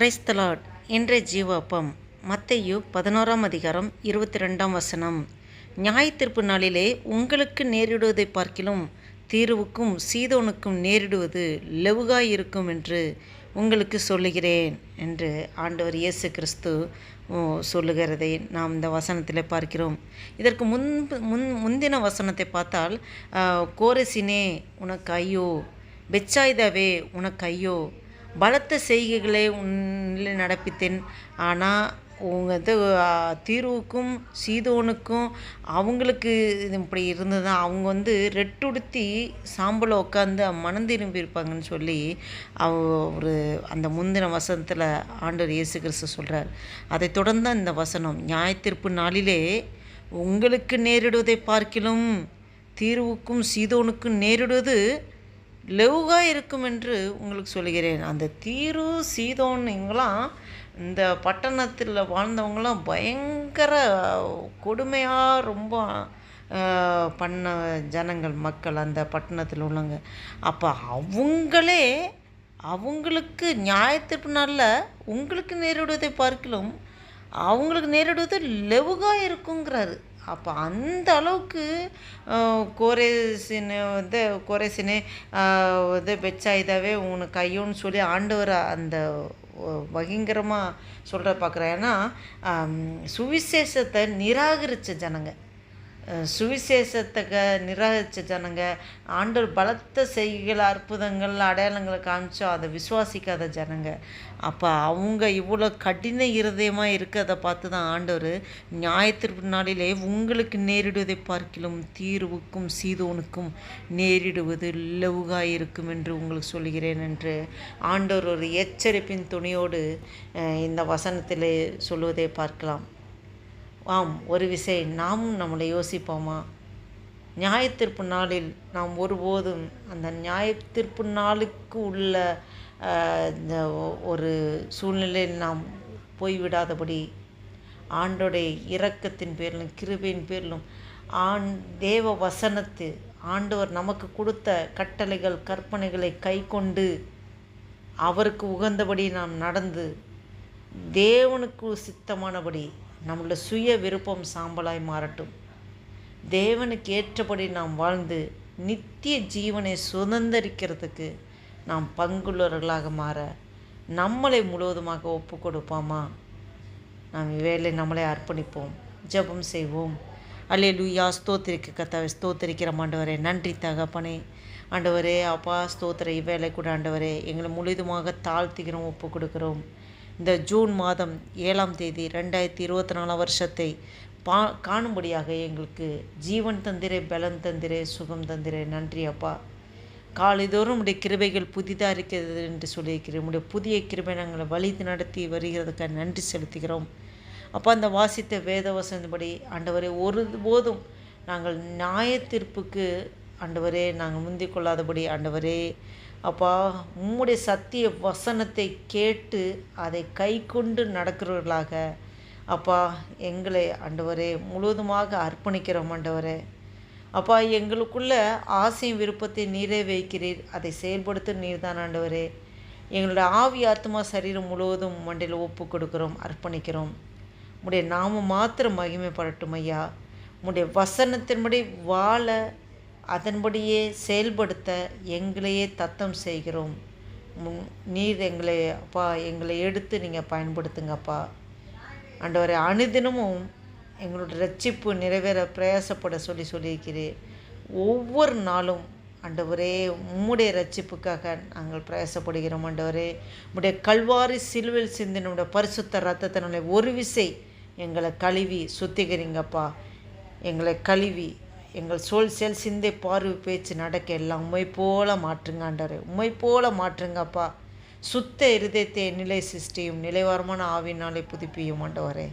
கிரைஸ்தலாட் இன்றைய ஜீவாப்பம் மத்தையு பதினோராம் அதிகாரம் இருபத்தி ரெண்டாம் வசனம் நியாயத்திற்பு நாளிலே உங்களுக்கு நேரிடுவதை பார்க்கிலும் தீர்வுக்கும் சீதோனுக்கும் நேரிடுவது லெவுகாய் இருக்கும் என்று உங்களுக்கு சொல்லுகிறேன் என்று ஆண்டவர் இயேசு கிறிஸ்து சொல்லுகிறதை நாம் இந்த வசனத்தில் பார்க்கிறோம். இதற்கு முன்பு முன் முந்தின வசனத்தை பார்த்தால் கோரசினே உனக்கு ஐயோ பெச்சாய்தாவே உனக்கு ஐயோ பலத்த செய்கைகளை உன்னில் நடப்பித்தேன். ஆனால் உங்கள் இது தீர்வுக்கும் சீதோனுக்கும் அவங்களுக்கு இது இப்படி இருந்தது அவங்க வந்து ரெட்டுடுத்தி சாம்பலை உட்காந்து மனம் திரும்பி இருப்பாங்கன்னு சொல்லி அவ ஒரு அந்த முந்தின வசனத்தில் ஆண்டவர் இயேசு கிறிஸ்து சொல்கிறார் அதை தொடர்ந்து அந்த வசனம் நியாயத்திற்பு நாளிலே உங்களுக்கு நேரிடுவதை பார்க்கிலும் தீர்வுக்கும் சீதோனுக்கும் நேரிடுவது லெவுகாக இருக்கும் என்று உங்களுக்கு சொல்கிறேன் அந்த தீரு சீதோன் இவங்களாம் இந்த பட்டணத்தில் வாழ்ந்தவங்களாம் பயங்கர கொடுமையாக ரொம்ப பண்ண ஜனங்கள் மக்கள் அந்த பட்டணத்தில் உள்ளவங்க. அப்போ அவங்களே அவங்களுக்கு நியாயத்திற்கு நல்ல உங்களுக்கு நேரிடுவதை பார்க்கலும் அவங்களுக்கு நேரிடுவது லெவுகாக இருக்குங்கிறாரு. அப்போ அந்த அளவுக்கு கோரேசினு வந்து கோரேசினு வந்து பெச்சாயுதாவே உனக்கு கையோன்னு சொல்லி ஆண்டவர் அந்த பயங்கரமாக சொல்கிற பார்க்குறேன் ஏன்னா சுவிசேஷத்தை நிராகரித்த ஜனங்க. சுவிசேஷத்தை நிராகரித்த ஜனங்க ஆண்டவர் பலத்த செய்கைகள் அற்புதங்கள் அடையாளங்களை காமிச்சோம் அதை விசுவாசிக்காத ஜனங்க. அப்போ அவங்க இவ்வளோ கடின இருதயமாக இருக்கிறத பார்த்து தான் ஆண்டவர் நியாயத்திற்கு நாளிலே உங்களுக்கு நேரிடுவதை பார்க்கிலும் தீர்வுக்கும் சீதோனுக்கும் நேரிடுவது லவுகாக இருக்கும் என்று உங்களுக்கு சொல்கிறேன் என்று ஆண்டவர் ஒரு எச்சரிப்பின் துணியோடு இந்த வசனத்தில் சொல்லுவதை பார்க்கலாம். ஆம் ஒரு விசை நாமும் நம்மளை யோசிப்போமா? நியாயத்திற்பு நாளில் நாம் ஒருபோதும் அந்த நியாயத்திற்பு நாளுக்கு உள்ள இந்த ஒரு சூழ்நிலையில் நாம் போய்விடாதபடி ஆண்டோடைய இரக்கத்தின் பேரிலும் கிருபையின் பேரிலும் ஆண் தேவ வசனத்து ஆண்டவர் நமக்கு கொடுத்த கட்டளைகள் கற்பனைகளை கை கொண்டு அவருக்கு உகந்தபடி நாம் நடந்து தேவனுக்கு சித்தமானபடி நம்மளோட சுய விருப்பம் சாம்பலாய் மாறட்டும். தேவனுக்கு ஏற்றபடி நாம் வாழ்ந்து நித்திய ஜீவனை சுதந்திரிக்கிறதுக்கு நாம் பங்குள்ளவர்களாக மாற நம்மளை முழுவதுமாக ஒப்பு கொடுப்போமா? நாம் வேலை நம்மளை அர்ப்பணிப்போம். ஜபம் செய்வோம். அல்லே லூயா ஸ்தோத்திரிக்க கத்தாவை ஸ்தோத்திரிக்கிற ஆண்டவரே நன்றி தகப்பனே. ஆண்டவரே அப்பா ஸ்தோத்திர இவ்வேளை கூட ஆண்டவரே எங்களை முழுதுமாக தாழ்த்திக்கிறோம் ஒப்பு கொடுக்குறோம். இந்த ஜூன் மாதம் ஏழாம் தேதி ரெண்டாயிரத்தி இருபத்தி நாலாம் வருஷத்தை பா காணும்படியாக எங்களுக்கு ஜீவன் தந்திரே பலன் தந்திரே சுகம் தந்திரே. நன்றி அப்பா. காலைதோறும் உடைய கிருபைகள் புதிதாக இருக்கிறது என்று சொல்லியிருக்கிறோம் உடைய புதிய கிருபை நாங்கள் வழி நடத்தி வருகிறதுக்காக நன்றி செலுத்துகிறோம். அப்போ அந்த வாசித்த வேத வசந்தபடி ஆண்டவரே ஒரு போதும் நாங்கள் நியாயத்தீர்ப்புக்கு ஆண்டவரே நாங்கள் முந்திக்கொள்ளாதபடி ஆண்டவரே அப்பா உம்முடைய சத்திய வசனத்தை கேட்டு அதை கை கொண்டு நடக்கிறவர்களாக. அப்பா எங்களை ஆண்டவரே முழுவதுமாக அர்ப்பணிக்கிறோம் ஆண்டவரே. அப்பா எங்களுக்குள்ள ஆசையும் விருப்பத்தை நீரே வைக்கிறீர். அதை செயல்படுத்த நீர் தான் ஆண்டவரே. எங்களோட ஆவி ஆத்மா சரீரம் முழுவதும் மண்டையில் ஒப்பு கொடுக்குறோம் அர்ப்பணிக்கிறோம். உடைய நாம மாத்திரம் மகிமைப்படட்டும் ஐயா. உடைய வசனத்தின்படி வாழ அதன்படியே செயல்படுத்த எங்களையே தத்தம் செய்கிறோம். முன் நீர் எங்களை அப்பா எங்களை எடுத்து நீங்கள் பயன்படுத்துங்கப்பா. அண்டவரை அனுதினமும் எங்களோட ரட்சிப்பு நிறைவேற பிரயாசப்பட சொல்லி சொல்லியிருக்கிறேன். ஒவ்வொரு நாளும் அண்டவரே உம்முடைய ரட்சிப்புக்காக நாங்கள் பிரயாசப்படுகிறோம் அண்டவரே உடைய கல்வாரி சிலுவில் சிந்தினுடைய பரிசுத்த ரத்தத்தினுடைய ஒரு விசை எங்களை கழுவி சுத்திகரிங்கப்பா. எங்களை கழுவி எங்கள் சொல் செல் சிந்தை பார்வை பேச்சு நடக்க எல்லாம் உண்மை போல மாற்றுங்க ஆண்டவர். உண்மை போல மாற்றுங்கப்பா சுத்த இருதயத்தை நிலை சிருஷ்டியும் நிலைவாரமான ஆவினாலே புதுப்பியும் ஆண்டவரே.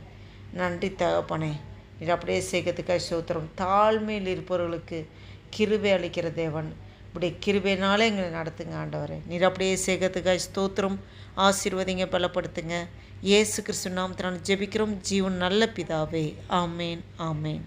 நன்றி தகப்பனே. இது அப்படியே செய்கிறதுக்காக சோத்திரம் தாழ்மையில் இருப்பவர்களுக்கு கிருபை அளிக்கிற தேவன். இப்படி கிருபைனாலே எங்களை நடத்துங்க ஆண்டவரே. நீர் அப்படியே சேகத்துக்காய் ஸ்தோத்திரம். ஆசீர்வதிங்க பலப்படுத்துங்க. ஏசு கிறிஸ்து நாமத்தினால ஜெபிக்கிறோம். ஜீவன் நல்ல பிதாவே. ஆமேன் ஆமேன்.